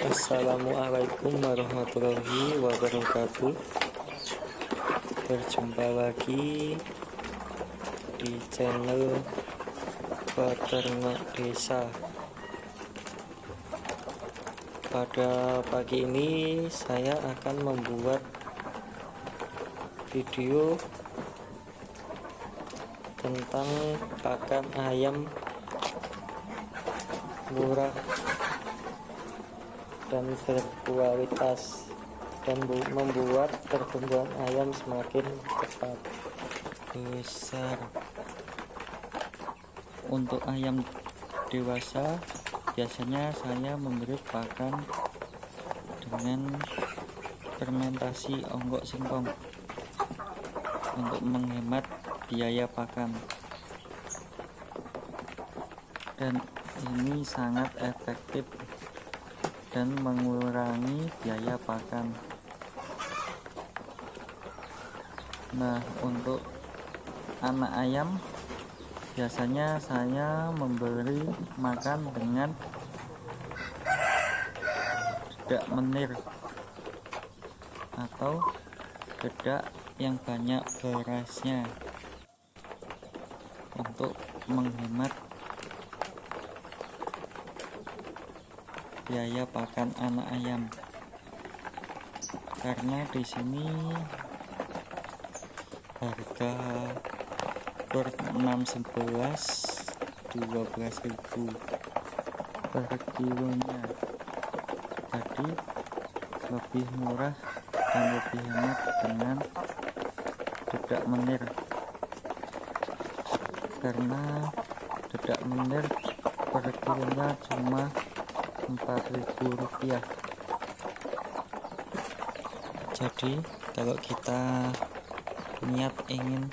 Assalamualaikum warahmatullahi wabarakatuh. Berjumpa lagi di channel Peternak Desa. Pada pagi ini saya akan membuat video tentang pakan ayam murah dan berkualitas dan membuat pertumbuhan ayam semakin cepat. Besar. Untuk ayam dewasa biasanya saya memberi pakan dengan fermentasi onggok singkong untuk menghemat biaya pakan. Dan ini sangat efektif dan mengurangi biaya pakan. Nah untuk anak ayam biasanya saya memberi makan dengan dedak menir atau dedak yang banyak berasnya untuk menghemat biaya pakan anak ayam. Karena di sini harga per 6 11 12.000 per kilonya. Jadi lebih murah dan lebih hemat dengan dedak menir. Karena dedak menir per kilonya cuma 4000 rupiah. Jadi kalau kita niat ingin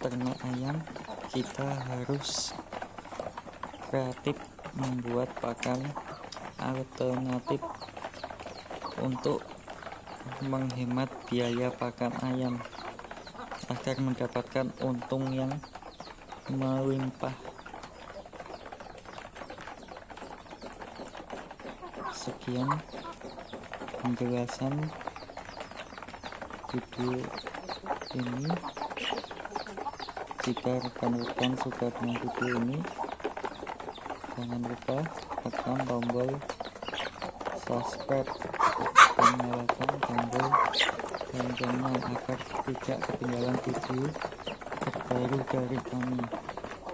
ternak ayam kita harus kreatif membuat pakan alternatif untuk menghemat biaya pakan ayam agar mendapatkan untung yang melimpah sekian penjelasan video ini. Jika rekan-rekan suka dengan video ini jangan lupa tekan tombol subscribe dan nyalakan tombol loncengnya agar tidak ketinggalan video terbaru dari kami.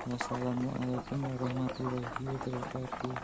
Wassalamualaikum warahmatullahi wabarakatuh